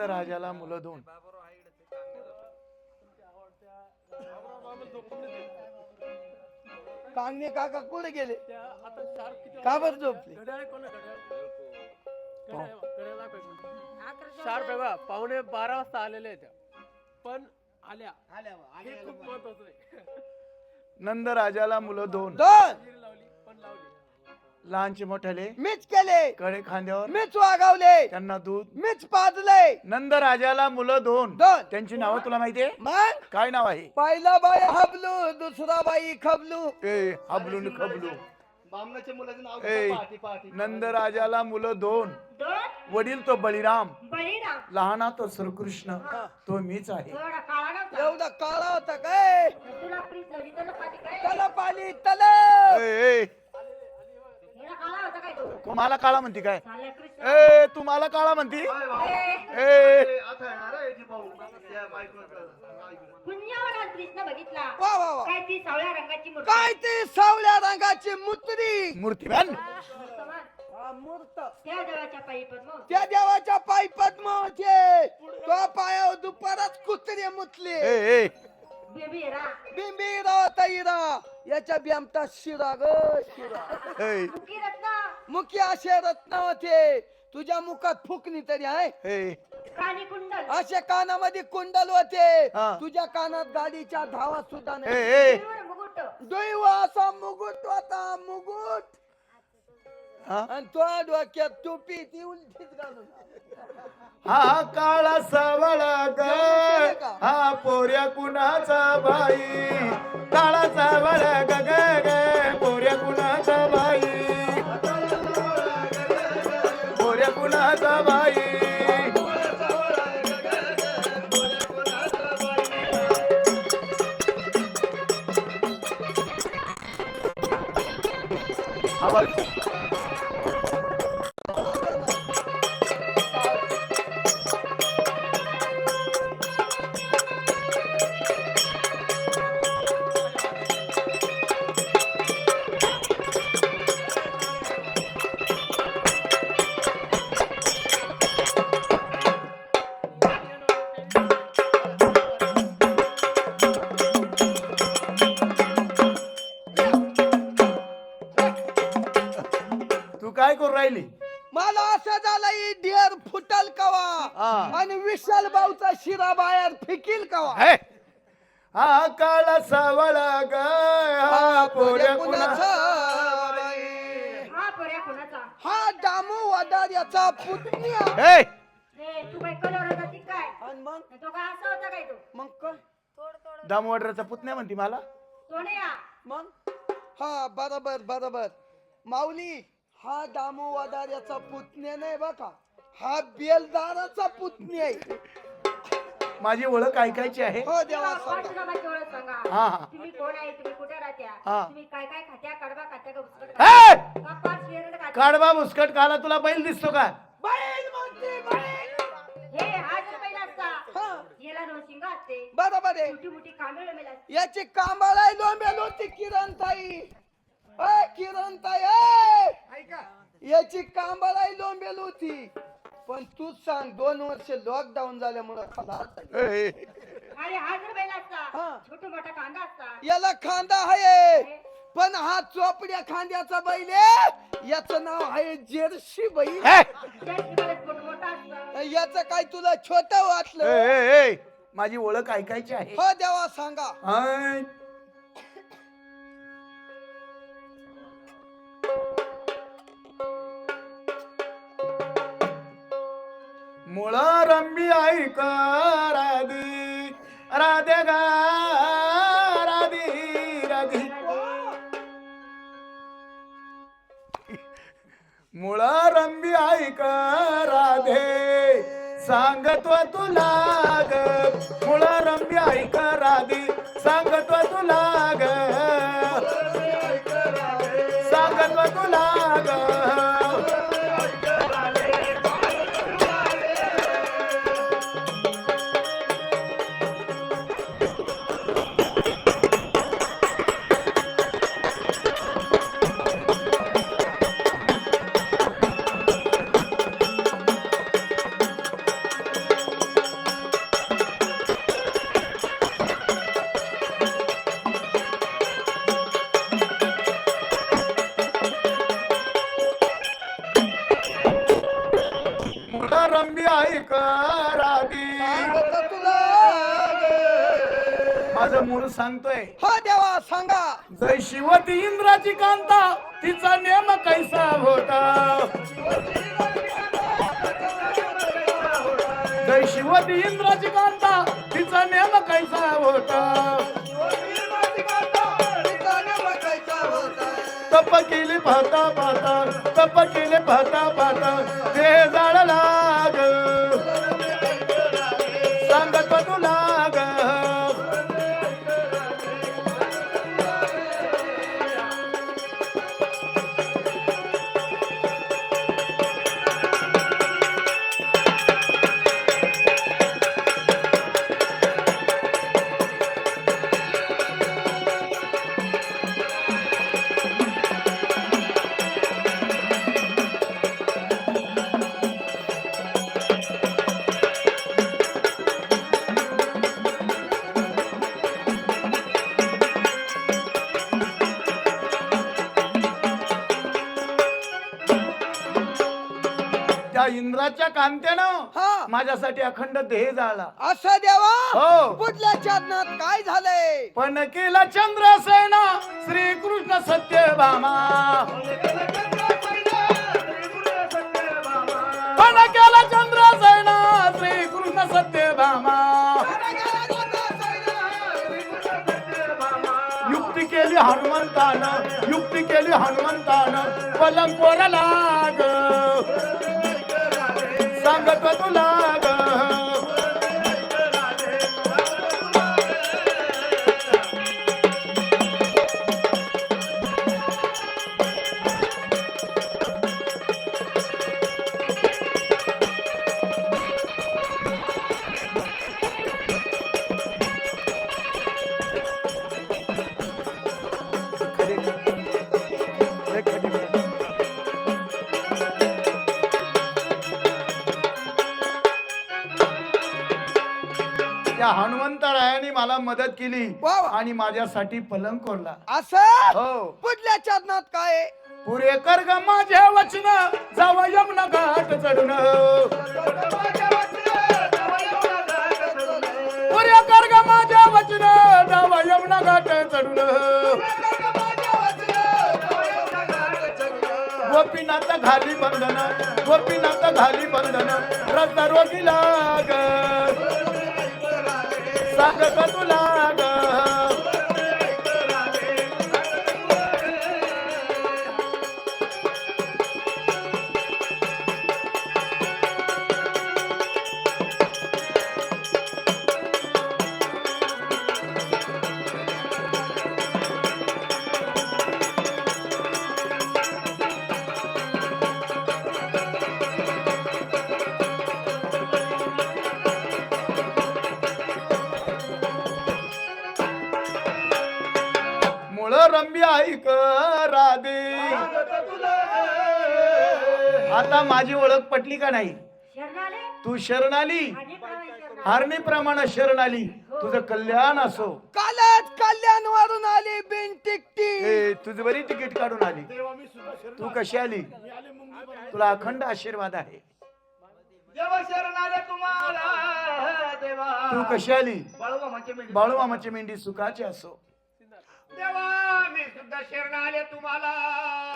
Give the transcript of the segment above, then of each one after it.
राजाला मुलं दोन. कांगणे काका कुठे गेले? का बरं झोपले. शार्प आहे बा पावणे बारा वाजता आलेले त्या. पण आल्या. हे खूप महत्वाचं आहे. नंद राजाला मुलं दोन. दोन! लहानचे मोठ्याले मीच केले. कडे खांद्यावर मीच वागवले. त्यांना दूध. मीच पाजले. नंद राजाला मुलं दोन. दोन. त्यांची नावं तुला माहितीये मग? काय नाव आहे? पहिला बाई हबलू दुसरा बाई खबलू. ए हबलून खबलू. बामणाच्या मुलाचं नाव ए घेतो पहाटे पहाटे नंद राजाला मुलं दोन. दोन? वडील तो बळीराम. बळीराम. लहाना तो श्रीकृष्ण. तो मीच आहे. थोडा काळा नव्हता? एवढा काळा होता काय? तुला पाठी काय? तला पाली तल ए, ए, एवढा काळा होता काय तो तुम्हाला काळा म्हणती काय? ए तुम्हाला काळा म्हणती. ए, वा वा वा. काय ती सावळ्या रंगाची मूर्ती? काय ती सावळ्या रंगाची मुत्री मूर्त. त्या देवाच्या पायी पद्म. त्या देवाच्या पायी पद्म होते. तो पायावर दुपारच कुत्रे मुतले. ए ए. बेबी रा बिंबी तैरा. याच्या बिमता शिरा ग शिरा. ए मुख्य असे रत्न होते तुझ्या मुखात फुकणी तरी आहे? ए कानी कुंडल. असे कानामध्ये कुंडल होते. हा. तुझ्या कानात गाडीच्या धावा सुद्धा नाही. ए डोईवर मुकुट दैव असा मुकुट होता मुकुट हा? आणि तो डोक्यात टोपी ती उलटीच घालून हा काळा सावळा ग. हा पोऱ्या कुणाचा बाई? काळा सावळा ग ग ग. पोऱ्या कुणाचा आवाज तू आणि विशाल भाऊचा शिरा बाहेर फिकील कवा? हे. हा काळा सावळा ग हा पोऱ्या कुणा कुणाचा? हा हा दामू याचा पुतण्या. हे. ए तू काय कलर जाती काय? आणि मग? तो काय असा होता काय तो? मग काय? दामोदराचा पुतण्या म्हणती मला. सोन्या मग? हा बरोबर बरोबर. माऊली हा दामू वडार याचा पुतण्या नाही बघा हा बेलदाराचा पुतण्या आहे. माझी ओळख ऐकायची आहे? हो देवा सांगा. पाठुनामाची ओळख सांगा. हा हा. तुम्ही कोण आहे? तुम्ही कुठे हा. राहत्या तुम्ही काय काय खात्या? कडबा खात्या का उचकट! खात्या? का पाच शेरड खात्या? काढबा बुसकट खाला तुला बैल दिसतो का? बैल म्हणते बैल! हे हा जर पहिला असता हा. याला दोन शिंग असते. बरोबर आहे. मोठी मोठी कांबळे मेला याची कांबाळाय लोंबेल होती किरण ताई किरण ताई अय! याची लोंबेल होती पण तूच सांग दोन वर्ष लॉकडाऊन झाल्यामुळे हा जर हा. छोटा मोठा कांदा असता. याला खांदा आहे. पण हा चोपड्या खांद्याचा बैल आहे. याचं नाव आहे जर्सी बैल. हे! त्या शिवाय मोठा मोठा असता याचं काय तुला छोट वाटलं? ए, ए, माझी ओळख ऐकायची आहे. हो देवा सांगा. हाय. मुळा रंबी ऐक राधी राधे गा राधी राधी. मुळा रंबी ऐक राधे सांगतो तुला ग. मुळा रंबी ऐक राधी सांगतो तुला ग. सांगतो तुला ग. सांगतो तुला माझं मूळ सांगतोय. हो देवा सांगा. जय शिवती इंद्राची कांता तिचा नेम कैसा होता? जय शिवती इंद्राची कांता तिचा नेम कैसा होता? तप केली पाहता पाहता तप केले पाहता पाहता ते जाळ लाग सांगत त्या इंद्राच्या कांतेनं हा. माझ्यासाठी अखंड देह जाळला असं देवा? हो. पुढल्या चरणात काय झालंय? पण केला चंद्रसेना श्रीकृष्ण सत्यभामा. पण केला चंद्रसेना श्रीकृष्ण सत्यभामा. युक्ती केली हनुमंतानं युक्ती केली हनुमंतानं पलंग कोरा लाग. सांगत त्या हनुमंतरायाने मला मदत केली. आणि माझ्यासाठी पलंग कोरला. असं? हो. पुढल्या चरणात काय आहे? पुरे कर ग माझे वचन जाव यमुना घाट चढून. पुरे कर ग माझे वचन जाव यमुना घाट चढून. गोपीनाथ घाली बंधन गोपीनाथ घाली बंधन रस्ता रोगी लाग. सांगत आता माझी ओळख पटली का नाही? तू शरण आली. हारणी प्रमाणे शरण आली तुझं कल्याण असो. कालच कल्याण वरून आली बिन टिकटी ए, तुझी बरी तिकीट काढून आली. तू कशी आली? तुला अखंड आशीर्वाद आहे. देवा शरण आले तुम्हाला देवा. तू कशी आली? बाळूमामाची मेंढी सुखाची असो. देवा मी सुद्धा शरण आले तुम्हाला.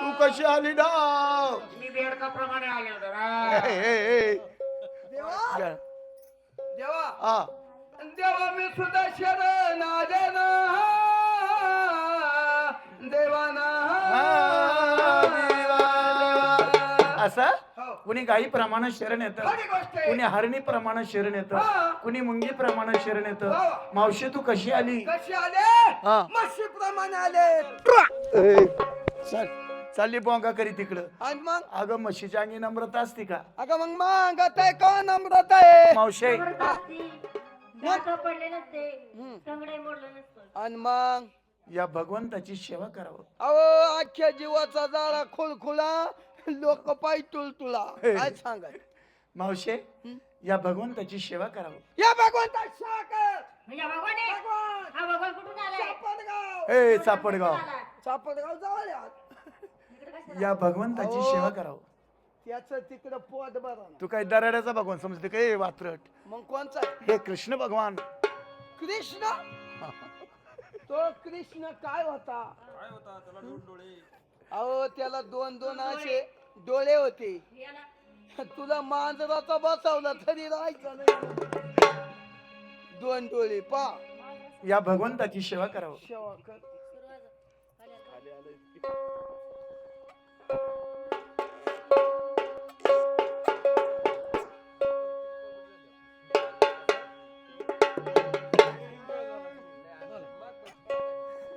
तू कशी आली डाव मी बेडकाप्रमाणे आले होते. देवा. देवा. आ, देवा मी सुद्धा शरण आले ना. कुणी गाई प्रमाणे शरण येत खरी गोष्ट आहे. कुणी हरणी प्रमाणे शरण येत हा. कुणी मुंगी प्रमाणे शरण येत. हा. मावशी तू कशी आली? कशी आले? प्रमाणे आले. चल चालली बोंगा करी तिकडं. आणि मग? अगं म्हशीच्या अंगी नम्रता असते का? अगं मग मागत आहे का नम्रत आहे? मावशे. जबरदस्ती. दात पडले नसते. हम्म. टंगडे मोडलं नसतं. आणि मग? या भगवंताची सेवा करावं. अहो अख्ख्या जीवाचा जाळा खुलखुला लोक पाय तुला. काय सांगाय मावशे या भगवंताची सेवा करावं. या भगवंता म्हणजे भगवान? आहे. भगवान! हा भगवान कुठून आलाय? चापडगाव! ए चापडगाव. आला. चापडगाव जवळ आहे. या भगवंताची अहो. सेवा करावं. त्याच तिकडं पोट भरा तू काय दराड्याचा भगवान समजते काय वात्रट. मग कोणचा? हे कृष्ण भगवान. कृष्ण? तो कृष्ण काय होता? अहो त्याला दोन दोन असे डोळे. होते. तुला मांजराचा बसवला तरी राहायचा दोन डोळे पा. या भगवंताची सेवा करावं. सेवा कर.